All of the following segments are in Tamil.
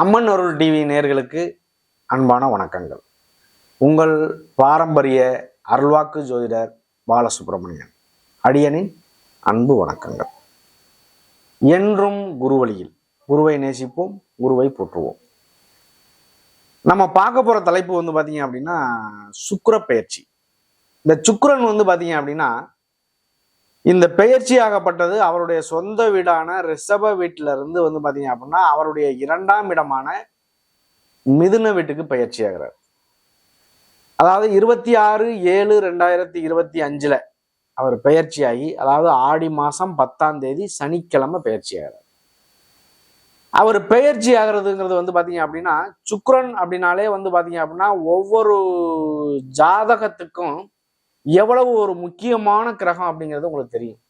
அம்மன் அருள் டிவி நேர்களுக்கு அன்பான வணக்கங்கள். உங்கள் பாரம்பரிய அருள்வாக்கு ஜோதிடர் பாலசுப்ரமணியன். அடியனின் அன்பு வணக்கங்கள். என்றும் குருவழியில் குருவை நேசிப்போம் குருவை போற்றுவோம். நம்ம பார்க்க போகிற தலைப்பு வந்து பார்த்தீங்க அப்படின்னா சுக்கிர பயிற்சி இந்த சுக்கரன் வந்து பார்த்தீங்க அப்படின்னா இந்த பெயர்ச்சியாகப்பட்டது அவருடைய சொந்த வீடான ரிஷப வீட்டில இருந்து வந்து பாத்தீங்க அப்படின்னா அவருடைய இரண்டாம் இடமான மிதுன வீட்டுக்கு பயிற்சி ஆகிறார் அதாவது இருபத்தி ஆறு ஏழு ரெண்டாயிரத்தி இருபத்தி அஞ்சுல அவர் பயிற்சியாகி அதாவது ஆடி மாசம் பத்தாம் தேதி சனிக்கிழமை பயிற்சி ஆகிறார் அவர் பெயர்ச்சி ஆகிறதுங்கிறது வந்து பாத்தீங்க அப்படின்னா சுக்ரன் அப்படின்னாலே வந்து பாத்தீங்க அப்படின்னா ஒவ்வொரு ஜாதகத்துக்கும் எவ்வளவு ஒரு முக்கியமான கிரகம் அப்படிங்கிறது உங்களுக்கு தெரியும்.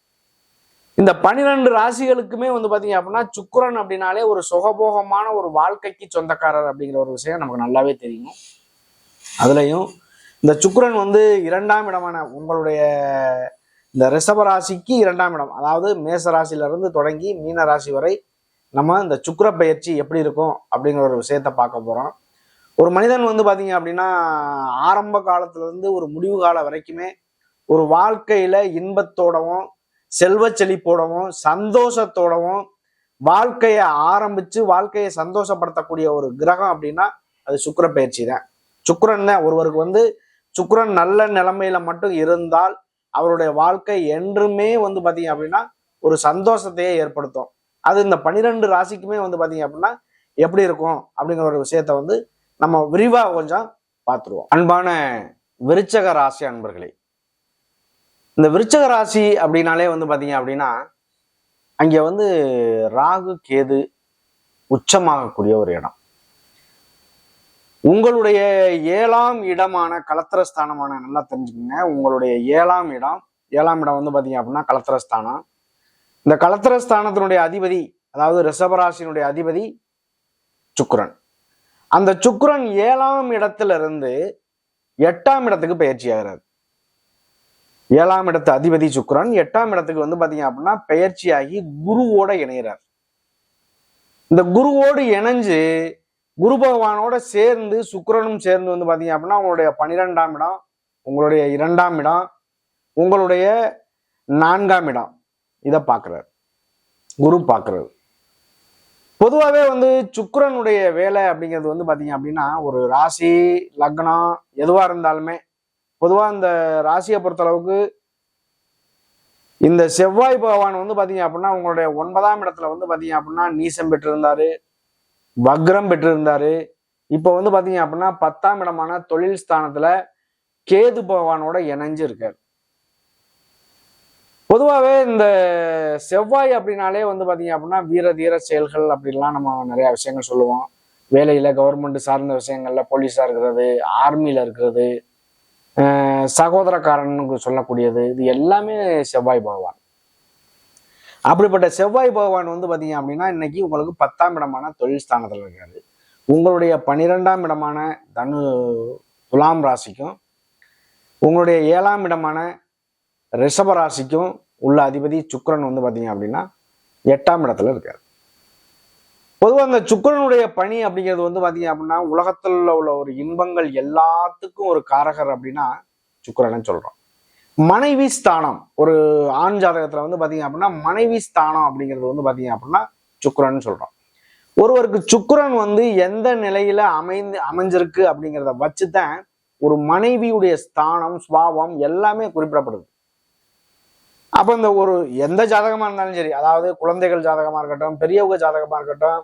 இந்த பனிரெண்டு ராசிகளுக்குமே வந்து பாத்தீங்க அப்படின்னா சுக்கரன் அப்படின்னாலே ஒரு சுகபோகமான ஒரு வாழ்க்கைக்கு சொந்தக்காரர் அப்படிங்கிற ஒரு விஷயம் நமக்கு நல்லாவே தெரியும். அதுலயும் இந்த சுக்கரன் வந்து இரண்டாம் இடமான உங்களுடைய இந்த ரிஷப ராசிக்கு இரண்டாம் இடம். அதாவது மேச ராசியில இருந்து தொடங்கி மீன ராசி வரை நம்ம இந்த சுக்கிர பயிற்சி எப்படி இருக்கும் அப்படிங்கிற ஒரு விஷயத்த பார்க்க போறோம். ஒரு மனிதன் வந்து பார்த்தீங்க அப்படின்னா ஆரம்ப காலத்துலேருந்து ஒரு முடிவு காலம் வரைக்குமே ஒரு வாழ்க்கையில் இன்பத்தோடவும் செல்வ செழிப்போடவும் சந்தோஷத்தோடவும் வாழ்க்கையை ஆரம்பித்து வாழ்க்கையை சந்தோஷப்படுத்தக்கூடிய ஒரு கிரகம் அப்படின்னா அது சுக்கிர பயிற்சி தான். சுக்கரன் தான். ஒருவருக்கு வந்து சுக்கரன் நல்ல நிலைமையில மட்டும் இருந்தால் அவருடைய வாழ்க்கை என்றுமே வந்து பார்த்தீங்க அப்படின்னா ஒரு சந்தோஷத்தையே ஏற்படுத்தும். அது இந்த பனிரெண்டு ராசிக்குமே வந்து பார்த்தீங்க அப்படின்னா எப்படி இருக்கும் அப்படிங்கிற ஒரு விஷயத்த வந்து நம்ம விரிவாக கொஞ்சம் பார்த்துருவோம் அன்பான விருச்சக ராசி அன்பர்களே இந்த விருச்சக ராசி அப்படின்னாலே வந்து பார்த்தீங்க அப்படின்னா அங்கே வந்து ராகு கேது உச்சமாகக்கூடிய ஒரு இடம். உங்களுடைய ஏழாம் இடமான கலத்திரஸ்தானமான நல்லா தெரிஞ்சுக்கங்க. உங்களுடைய ஏழாம் இடம் ஏழாம் இடம் வந்து பார்த்தீங்க அப்படின்னா கலத்திரஸ்தானம். இந்த கலத்திரஸ்தானத்தினுடைய அதிபதி அதாவது ரிஷபராசினுடைய அதிபதி சுக்ரன் அந்த சுக்ரன் ஏழாம் இடத்துல இருந்து எட்டாம் இடத்துக்கு பயிற்சி ஆகிறார். ஏழாம் இடத்து அதிபதி சுக்ரன் எட்டாம் இடத்துக்கு வந்து பாத்தீங்க அப்படின்னா பெயர்ச்சியாகி குருவோட இணைகிறார். இந்த குருவோடு இணைஞ்சு குரு பகவானோட சேர்ந்து சுக்கரனும் சேர்ந்து வந்து பாத்தீங்க அப்படின்னா உங்களுடைய பனிரெண்டாம் இடம் உங்களுடைய இரண்டாம் இடம் உங்களுடைய நான்காம் இடம். இதை பார்க்கிறார். குரு பார்க்கிறது பொதுவாகவே வந்து சுக்கரனுடைய வேலை அப்படிங்கிறது வந்து பார்த்தீங்க அப்படின்னா ஒரு ராசி லக்னம் எதுவாக இருந்தாலுமே பொதுவாக இந்த ராசியை பொறுத்தளவுக்கு இந்த செவ்வாய் பகவான் வந்து பார்த்தீங்க அப்படின்னா உங்களுடைய ஒன்பதாம் இடத்துல வந்து பார்த்தீங்க அப்படின்னா நீசம் பெற்றிருந்தாரு வக்ரம் பெற்றிருந்தாரு. இப்போ வந்து பார்த்தீங்க அப்படின்னா பத்தாம் இடமான தொழில் ஸ்தானத்தில் கேது பகவானோட இணைஞ்சு இருக்காரு பொதுவாகவே இந்த செவ்வாய் அப்படின்னாலே வந்து பார்த்தீங்க அப்படின்னா வீர தீர செயல்கள் அப்படின்லாம் நம்ம நிறையா விஷயங்கள் சொல்லுவோம். வேலையில் கவர்மெண்ட் சார்ந்த விஷயங்களில் போலீஸாக இருக்கிறது ஆர்மியில் இருக்கிறது அஹ் சகோதரக்காரனுக்கு சொல்லக்கூடியது இது எல்லாமே செவ்வாய் பகவான். அப்படிப்பட்ட செவ்வாய் பகவான் வந்து பார்த்தீங்க அப்படின்னா இன்னைக்கு உங்களுக்கு பத்தாம் இடமான தொழில் ஸ்தானத்தில் இருக்காரு. உங்களுடைய பன்னிரெண்டாம் இடமான தனு துலாம் ராசிக்கும் உங்களுடைய ஏழாம் இடமான ரிஷபராசிக்கும் உள்ள அதிபதி சுக்கரன் வந்து பாத்தீங்க அப்படின்னா எட்டாம் இடத்துல இருக்காரு. பொதுவாக அந்த சுக்கரனுடைய பணி அப்படிங்கிறது வந்து பார்த்தீங்க அப்படின்னா உலகத்துல உள்ள ஒரு இன்பங்கள் எல்லாத்துக்கும் ஒரு காரகர் அப்படின்னா சுக்கிரனை சொல்கிறோம் மனைவி ஸ்தானம் ஒரு ஆண் ஜாதகத்துல வந்து பார்த்தீங்க அப்படின்னா மனைவி ஸ்தானம் அப்படிங்கிறது வந்து பார்த்தீங்க அப்படின்னா சுக்கரன் சொல்கிறோம் ஒருவருக்கு சுக்கரன் வந்து எந்த நிலையில அமைந்து அமைஞ்சிருக்கு அப்படிங்கிறத வச்சுதான் ஒரு மனைவியுடைய ஸ்தானம் சுபாவம் எல்லாமே குறிப்பிடப்படுது. அப்ப இந்த ஒரு எந்த ஜாதகமா இருந்தாலும் சரி அதாவது குழந்தைகள் ஜாதகமா இருக்கட்டும் பெரியவங்க ஜாதகமா இருக்கட்டும்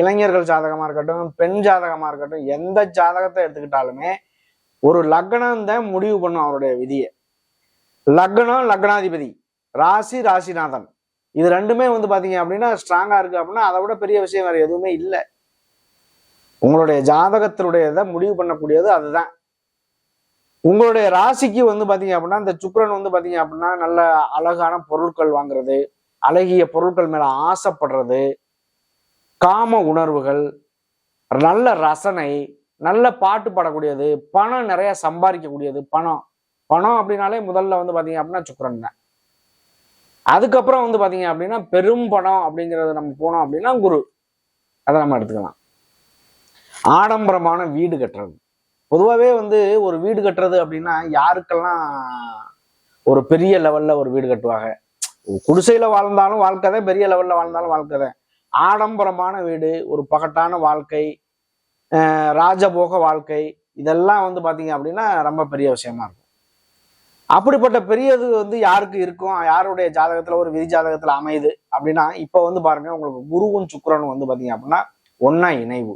இளைஞர்கள் ஜாதகமா இருக்கட்டும் பெண் ஜாதகமா இருக்கட்டும் எந்த ஜாதகத்தை எடுத்துக்கிட்டாலுமே ஒரு லக்னம் தான் முடிவு பண்ணும் அவருடைய விதியை. லக்னம் லக்னாதிபதி ராசி ராசிநாதன். இது ரெண்டுமே வந்து பாத்தீங்க அப்படின்னா ஸ்ட்ராங்கா இருக்கு அப்படின்னா அதை விட பெரிய விஷயம் வேற எதுவுமே இல்லை. உங்களுடைய ஜாதகத்தினுடைய இதை முடிவு பண்ணக்கூடியது அதுதான். உங்களுடைய ராசிக்கு வந்து பார்த்தீங்க அப்படின்னா இந்த சுக்கரன் வந்து பார்த்தீங்க அப்படின்னா நல்ல அழகான பொருட்கள் வாங்குறது அழகிய பொருட்கள் மேலே ஆசைப்படுறது காம உணர்வுகள் நல்ல ரசனை நல்ல பாட்டு பாடக்கூடியது பணம் நிறைய சம்பாதிக்கக்கூடியது பணம். பணம் அப்படின்னாலே முதல்ல வந்து பார்த்தீங்க அப்படின்னா சுக்கரன் தான். அதுக்கப்புறம் வந்து பார்த்தீங்க அப்படின்னா பெரும் பணம் அப்படிங்கிறது நம்ம போனோம் அப்படின்னா குரு. அதை நம்ம எடுத்துக்கலாம். ஆடம்பரமான வீடு கட்டுறது. பொதுவாகவே வந்து ஒரு வீடு கட்டுறது அப்படின்னா யாருக்கெல்லாம் ஒரு பெரிய லெவல்ல ஒரு வீடு கட்டுவாங்க? குடிசையில் வாழ்ந்தாலும் வாழ்க்கை தான் பெரிய லெவல்ல வாழ்ந்தாலும் வாழ்க்கை தான். ஆடம்பரமான வீடு ஒரு பகட்டான வாழ்க்கை ராஜபோக வாழ்க்கை இதெல்லாம் வந்து பார்த்தீங்க அப்படின்னா ரொம்ப பெரிய விஷயமா இருக்கும். அப்படிப்பட்ட பெரியது வந்து யாருக்கு இருக்கும்? யாருடைய ஜாதகத்தில் ஒரு விதி ஜாதகத்தில் அமையுது அப்படின்னா இப்போ வந்து பாருங்க உங்களுக்கு குருவும் சுக்கரனும் வந்து பார்த்தீங்க அப்படின்னா ஒன்னா இணைவு.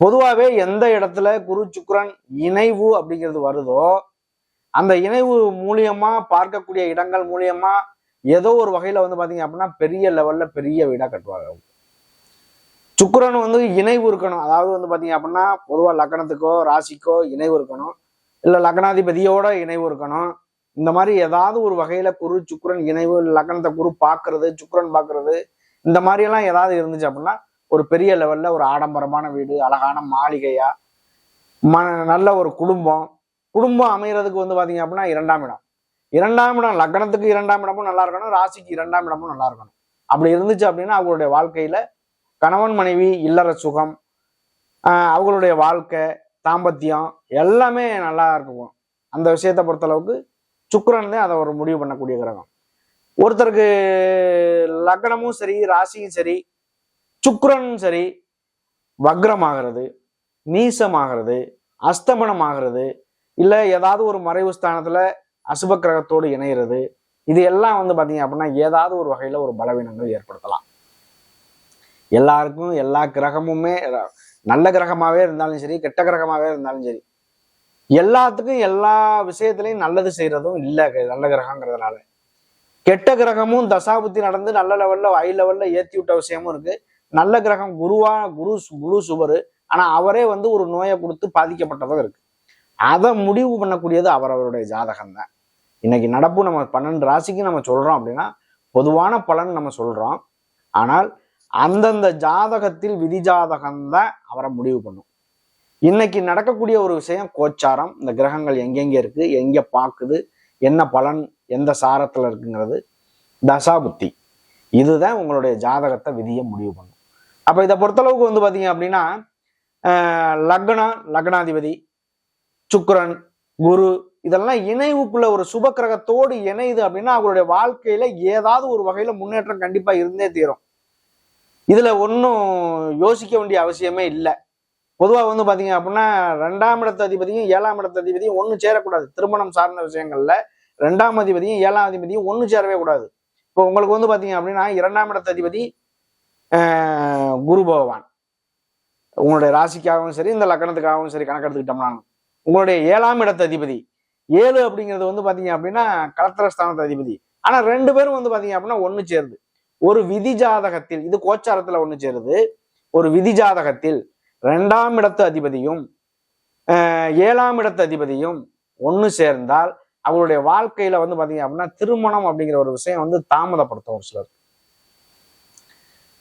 பொதுவாகவே எந்த இடத்துல குரு சுக்ரன் இணைவு அப்படிங்கிறது வருதோ அந்த இணைவு மூலியமா பார்க்கக்கூடிய இடங்கள் மூலியமா ஏதோ ஒரு வகையில வந்து பாத்தீங்க அப்படின்னா பெரிய லெவல்ல பெரிய வீடா கட்டுவாங்க. சுக்கரன் வந்து இணைவு இருக்கணும். அதாவது வந்து பாத்தீங்க அப்படின்னா பொதுவா லக்னத்துக்கோ ராசிக்கோ இணைவு இருக்கணும். இல்ல லக்னாதிபதியோட இணைவு இருக்கணும். இந்த மாதிரி ஏதாவது ஒரு வகையில குரு சுக்கரன் இணைவு லக்னத்தை குரு பாக்குறது சுக்கரன் பாக்குறது இந்த மாதிரி எல்லாம் ஏதாவது இருந்துச்சு அப்படின்னா ஒரு பெரிய லெவல்ல ஒரு ஆடம்பரமான வீடு அழகான மாளிகையா ம நல்ல ஒரு குடும்பம். குடும்பம் அமைகிறதுக்கு வந்து பார்த்தீங்க அப்படின்னா இரண்டாம் இடம். இரண்டாம் இடம் லக்னத்துக்கு இரண்டாம் இடமும் நல்லா இருக்கணும் ராசிக்கு இரண்டாம் இடமும் நல்லா இருக்கணும். அப்படி இருந்துச்சு அப்படின்னா அவங்களுடைய வாழ்க்கையில கணவன் மனைவி இல்லற சுகம் அவங்களுடைய வாழ்க்கை தாம்பத்தியம் எல்லாமே நல்லா இருக்கும். அந்த விஷயத்தை பொறுத்தளவுக்கு சுக்கிரன் தான் அதை ஒரு முடிவு பண்ணக்கூடிய கிரகம். ஒருத்தருக்கு லக்னமும் சரி ராசியும் சரி சுக்கிரனும் சரி வக்ரமாகிறது நீசமாகிறது அஸ்தமனம் ஆகிறது இல்லை ஏதாவது ஒரு மறைவு ஸ்தானத்தில் அசுப கிரகத்தோடு இணைகிறது இது எல்லாம் வந்து பார்த்தீங்க அப்படின்னா ஏதாவது ஒரு வகையில் ஒரு பலவீனங்கள் ஏற்படுத்தலாம். எல்லாருக்கும் எல்லா கிரகமுமே நல்ல கிரகமாகவே இருந்தாலும் சரி கெட்ட கிரகமாகவே இருந்தாலும் சரி எல்லாத்துக்கும் எல்லா விஷயத்துலையும் நல்லது செய்கிறதும் இல்லை நல்ல கிரகங்கிறதுனால. கெட்ட கிரகமும் தசாபுத்தி நடந்து நல்ல லெவலில் ஹை லெவலில் ஏற்றி விட்ட விஷயமும் இருக்குது நல்ல கிரகம் குருவா குரு குரு சுவர் ஆனா அவரே வந்து ஒரு நோயை கொடுத்து பாதிக்கப்பட்டதும் இருக்கு. அதை முடிவு பண்ணக்கூடியது அவரவருடைய ஜாதகம் தான். இன்னைக்கு நடப்பு நம்ம பன்னெண்டு ராசிக்கு நம்ம சொல்றோம் அப்படின்னா பொதுவான பலன் நம்ம சொல்றோம். ஆனால் அந்தந்த ஜாதகத்தில் விதி ஜாதகம் தான் அவரை முடிவு பண்ணும். இன்னைக்கு நடக்கக்கூடிய ஒரு விஷயம் கோச்சாரம். இந்த கிரகங்கள் எங்கெங்க இருக்கு எங்க பாக்குது என்ன பலன் எந்த சாரத்துல இருக்குங்கிறது. தசாபுத்தி. இதுதான் உங்களுடைய ஜாதகத்தை விதியை முடிவு பண்ணும். அப்போ இதை பொறுத்தளவுக்கு வந்து பார்த்தீங்க அப்படின்னா லக்னம் லக்னாதிபதி சுக்கரன் குரு இதெல்லாம் இணைவுக்குள்ள ஒரு சுப கிரகத்தோடு இணையுது அப்படின்னா அவங்களுடைய வாழ்க்கையில ஏதாவது ஒரு வகையில முன்னேற்றம் கண்டிப்பா இருந்தே தீரும். இதுல ஒன்றும் யோசிக்க வேண்டிய அவசியமே இல்லை. பொதுவாக வந்து பார்த்தீங்க அப்படின்னா ரெண்டாம் இடத்து அதிபதியும் ஏழாம் இடத்து அதிபதியும் ஒன்று சேரக்கூடாது. திருமணம் சார்ந்த விஷயங்கள்ல ரெண்டாம் அதிபதியும் ஏழாம் அதிபதியும் ஒன்று சேரவே கூடாது. இப்போ உங்களுக்கு வந்து பார்த்தீங்க அப்படின்னா இரண்டாம் இடத்து அதிபதி குரு பகவான். உங்களுடைய ராசிக்காகவும் சரி இந்த லக்கணத்துக்காகவும் சரி கணக்கெடுத்துக்கிட்டோம்னா உங்களுடைய ஏழாம் இடத்து அதிபதி. ஏழு அப்படிங்கிறது வந்து பார்த்தீங்க அப்படின்னா கலத்திரஸ்தானத்து அதிபதி. ஆனால் ரெண்டு பேரும் வந்து பார்த்தீங்க அப்படின்னா ஒன்று சேருது ஒரு விதி ஜாதகத்தில் இது கோச்சாரத்தில் ஒன்று சேருது. ஒரு விதி ஜாதகத்தில் ரெண்டாம் இடத்து அதிபதியும் ஏழாம் இடத்து அதிபதியும் ஒன்று சேர்ந்தால் அவருடைய வாழ்க்கையில வந்து பார்த்தீங்க அப்படின்னா திருமணம் அப்படிங்கிற ஒரு விஷயம் வந்து தாமதப்படுத்தும் ஒரு சிலர்.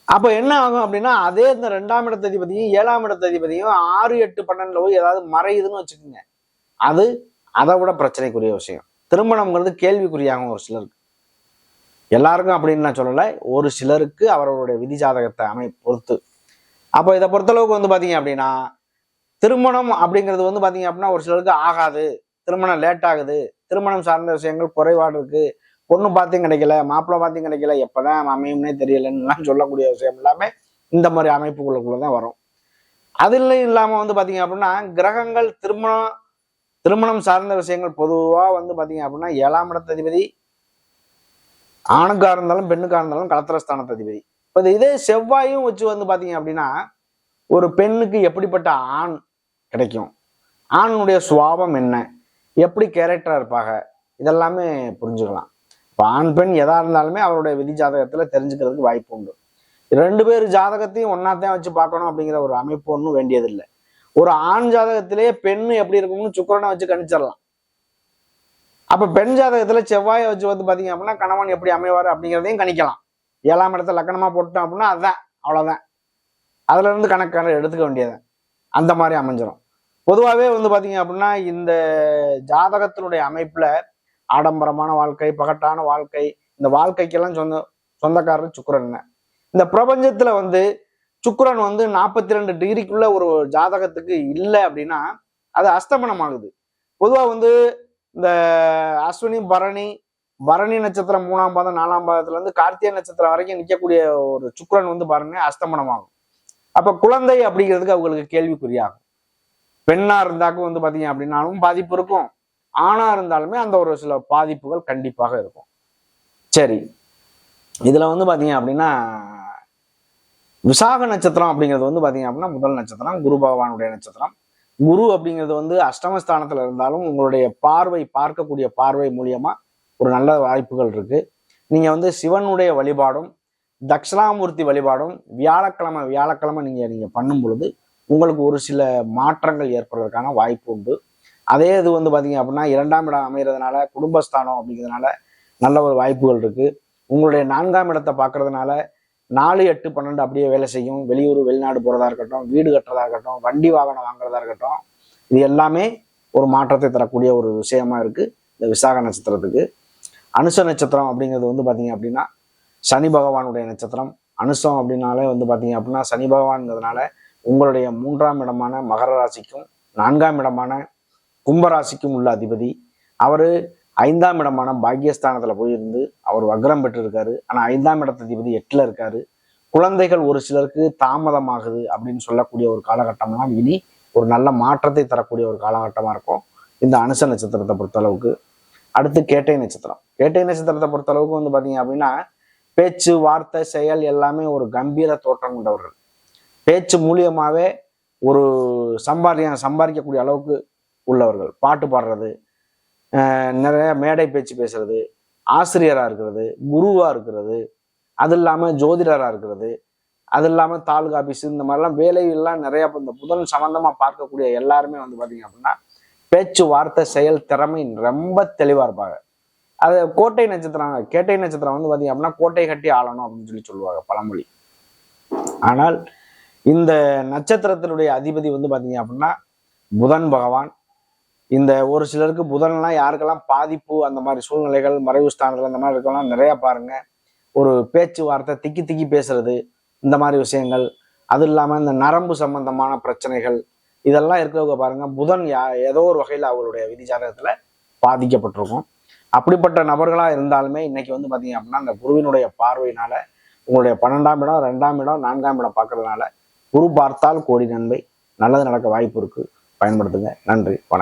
அப்ப என்ன ஆகும் அப்படின்னா அதே இந்த ரெண்டாம் இடத்த அதிபதியும் ஏழாம் இடத்து அதிபதியும் ஆறு எட்டு பன்னெண்டுல போய் ஏதாவது மறையுதுன்னு வச்சுக்கோங்க. அது அதை விட பிரச்சனைக்குரிய விஷயம். திருமணம்ங்கிறது கேள்விக்குறியாகும் ஒரு சிலருக்கு. எல்லாருக்கும் அப்படின்னு நான் சொல்லலை ஒரு சிலருக்கு அவர்களுடைய விதி ஜாதகத்தை அமை பொறுத்து. அப்போ இதை பொறுத்தளவுக்கு வந்து பார்த்தீங்க அப்படின்னா திருமணம் அப்படிங்கிறது வந்து பார்த்தீங்க அப்படின்னா ஒரு சிலருக்கு ஆகாது. திருமணம் லேட் ஆகுது. திருமணம் சார்ந்த விஷயங்கள் குறைபாடு இருக்குது பொண்ணு பார்த்தும் கிடைக்கல மாப்பிள்ளை பார்த்தும் கிடைக்கல எப்பதான் அமையும்னே தெரியலன்னுலாம் சொல்லக்கூடிய விஷயம் எல்லாமே இந்த மாதிரி அமைப்புகளுக்குள்ள தான் வரும். அதுல இல்லாமல் வந்து பார்த்தீங்க அப்படின்னா கிரகங்கள் திருமணம் திருமணம் சார்ந்த விஷயங்கள் பொதுவாக வந்து பார்த்தீங்க அப்படின்னா ஏழாம் இடத்து அதிபதி இருந்தாலும் பெண்ணுக்காக இருந்தாலும் கலத்திரஸ்தானத்து அதிபதி. இப்போ இதே செவ்வாயும் வச்சு வந்து பார்த்தீங்க அப்படின்னா ஒரு பெண்ணுக்கு எப்படிப்பட்ட ஆண் கிடைக்கும்? ஆணுடைய சுவாபம் என்ன? எப்படி கேரக்டராக இருப்பாங்க? இதெல்லாமே புரிஞ்சுக்கலாம். இப்போ ஆண் பெண் எதா இருந்தாலுமே அவருடைய விதி ஜாதகத்துல தெரிஞ்சுக்கிறதுக்கு வாய்ப்பு உண்டு. ரெண்டு பேர் ஜாதகத்தையும் ஒன்னாத்தான் வச்சு பார்க்கணும் அப்படிங்கிற ஒரு அமைப்பு ஒன்றும் வேண்டியதில்லை. ஒரு ஆண் ஜாதகத்திலேயே பெண்ணு எப்படி இருக்கும்னு சுக்கிரனை வச்சு கணிச்சிடலாம். அப்ப பெண் ஜாதகத்துல செவ்வாயை வச்சு வந்து பாத்தீங்க அப்படின்னா கணவன் எப்படி அமைவார் அப்படிங்கிறதையும் கணிக்கலாம். ஏழாம் இடத்துல லக்கணமா போட்டோம் அப்படின்னா அதுதான் அவ்வளவுதான். அதுல இருந்து கணக்கான எடுத்துக்க வேண்டியது அந்த மாதிரி அமைஞ்சிடும் பொதுவாகவே வந்து பாத்தீங்க அப்படின்னா இந்த ஜாதகத்தினுடைய அமைப்புல ஆடம்பரமான வாழ்க்கை பகட்டான வாழ்க்கை இந்த வாழ்க்கைக்கெல்லாம் சொந்த சொந்தக்காரர் சுக்கரன் இந்த பிரபஞ்சத்துல வந்து சுக்கரன் வந்து நாற்பத்தி ரெண்டு டிகிரிக்குள்ள ஒரு ஜாதகத்துக்கு இல்லை அப்படின்னா அது அஸ்தமனம் ஆகுது பொதுவாக வந்து இந்த அஸ்வினி பரணி பரணி நட்சத்திரம் மூணாம் பாதம் நாலாம் பாதத்துல இருந்து கார்த்திகை நட்சத்திரம் வரைக்கும் நிற்கக்கூடிய ஒரு சுக்கரன் வந்து பாருங்க அஸ்தமனம் ஆகும் அப்ப குழந்தை அப்படிங்கிறதுக்கு அவங்களுக்கு கேள்விக்குறியாகும். பெண்ணா இருந்தாக்கும் வந்து பாத்தீங்க அப்படின்னாலும் பாதிப்பு இருக்கும். ஆணா இருந்தாலுமே அந்த ஒரு சில பாதிப்புகள் கண்டிப்பாக இருக்கும். சரி. இதுல வந்து பாத்தீங்க அப்படின்னா விசாக நட்சத்திரம் அப்படிங்கிறது வந்து பாத்தீங்க அப்படின்னா முதல் நட்சத்திரம் குரு பகவானுடைய நட்சத்திரம். குரு அப்படிங்கிறது வந்து அஷ்டமஸ்தானத்துல இருந்தாலும் உங்களுடைய பார்வை பார்க்கக்கூடிய பார்வை மூலியமா ஒரு நல்ல வாய்ப்புகள் இருக்கு. நீங்க வந்து சிவனுடைய வழிபாடும் தட்சிணாமூர்த்தி வழிபாடும் வியாழக்கிழமை வியாழக்கிழமை நீங்க நீங்க பண்ணும் பொழுது உங்களுக்கு ஒரு சில மாற்றங்கள் ஏற்படுறதுக்கான வாய்ப்பு உண்டு. அதே இது வந்து பார்த்தீங்க அப்படின்னா இரண்டாம் இடம் அமைகிறதுனால குடும்பஸ்தானம் அப்படிங்கிறதுனால நல்ல ஒரு வாய்ப்புகள் இருக்குது உங்களுடைய நான்காம் இடத்தை பார்க்கறதுனால நாலு எட்டு பன்னெண்டு அப்படியே வேலை செய்யும். வெளியூர் வெளிநாடு போகிறதா இருக்கட்டும் வீடு கட்டுறதா இருக்கட்டும் வண்டி வாகனம் வாங்குறதா இருக்கட்டும் இது எல்லாமே ஒரு மாற்றத்தை தரக்கூடிய ஒரு விஷயமா இருக்குது இந்த விசாக நட்சத்திரத்துக்கு. அனுச நட்சத்திரம் அப்படிங்கிறது வந்து பார்த்தீங்க அப்படின்னா சனி பகவானுடைய நட்சத்திரம். அனுசம் அப்படின்னாலே வந்து பார்த்தீங்க அப்படின்னா சனி பகவான்ங்கிறதுனால உங்களுடைய மூன்றாம் இடமான மகர ராசிக்கும் நான்காம் இடமான கும்பராசிக்கும் உள்ள அதிபதி. அவர் ஐந்தாம் இடமான பாக்கியஸ்தானத்தில் போயிருந்து அவர் வக்ரம் பெற்றிருக்காரு. ஆனால் ஐந்தாம் இடத்து அதிபதி எட்டில் இருக்காரு. குழந்தைகள் ஒரு சிலருக்கு தாமதமாகுது அப்படின்னு சொல்லக்கூடிய ஒரு காலகட்டம்லாம் இனி ஒரு நல்ல மாற்றத்தை தரக்கூடிய ஒரு காலகட்டமாக இருக்கும். இந்த அனுச நட்சத்திரத்தை பொறுத்தளவுக்கு. அடுத்து கேட்டை நட்சத்திரம். கேட்டை நட்சத்திரத்தை பொறுத்தளவுக்கு வந்து பார்த்தீங்க அப்படின்னா பேச்சு வார்த்தை செயல் எல்லாமே ஒரு கம்பீர தோற்றம் கொண்டவர்கள். பேச்சு மூலியமாகவே ஒரு சம்பாதிக்க சம்பாதிக்கக்கூடிய அளவுக்கு உள்ளவர்கள். பாட்டு பாடுறது நிறைய மேடை பேச்சு பேசுறது ஆசிரியராக இருக்கிறது குருவாக இருக்கிறது அது இல்லாமல் ஜோதிடராக இருக்கிறது அது இல்லாமல் தாலுகா ஆபீஸ் இந்த மாதிரிலாம் வேலைகள்லாம் நிறையா இப்போ இந்த புதன் சம்மந்தமாக பார்க்கக்கூடிய எல்லாருமே வந்து பார்த்தீங்க அப்படின்னா பேச்சு வார்த்தை செயல் திறமை ரொம்ப தெளிவாக இருப்பாங்க. அது கோட்டை நட்சத்திரம் கேட்டை நட்சத்திரம் வந்து பார்த்தீங்க அப்படின்னா கோட்டை கட்டி ஆளணும் அப்படின்னு சொல்லி சொல்லுவாங்க பழமொழி. ஆனால் இந்த நட்சத்திரத்தினுடைய அதிபதி வந்து பார்த்தீங்க அப்படின்னா புதன் பகவான் இந்த ஒரு சிலருக்கு புதன்லாம் யாருக்கெல்லாம் பாதிப்பு அந்த மாதிரி சூழ்நிலைகள் மறைவு ஸ்தானத்தில் அந்த மாதிரி இருக்கலாம் நிறைய பாருங்க. ஒரு பேச்சுவார்த்தை திக்கி திக்கி பேசுறது இந்த மாதிரி விஷயங்கள். அது இல்லாமல் இந்த நரம்பு சம்பந்தமான பிரச்சனைகள் இதெல்லாம் இருக்கிறவங்க பாருங்க புதன் யா ஏதோ ஒரு வகையில் அவர்களுடைய விதி பாதிக்கப்பட்டிருக்கும். அப்படிப்பட்ட நபர்களாக இருந்தாலுமே இன்னைக்கு வந்து பார்த்தீங்க அப்படின்னா அந்த குருவினுடைய பார்வையினால உங்களுடைய பன்னெண்டாம் இடம் ரெண்டாம் இடம் நான்காம் இடம் பார்க்கறதுனால குரு பார்த்தால் கோடி நன்மை நல்லது நடக்க வாய்ப்பு இருக்குது பயன்படுத்துங்க. நன்றி. வணக்கம்.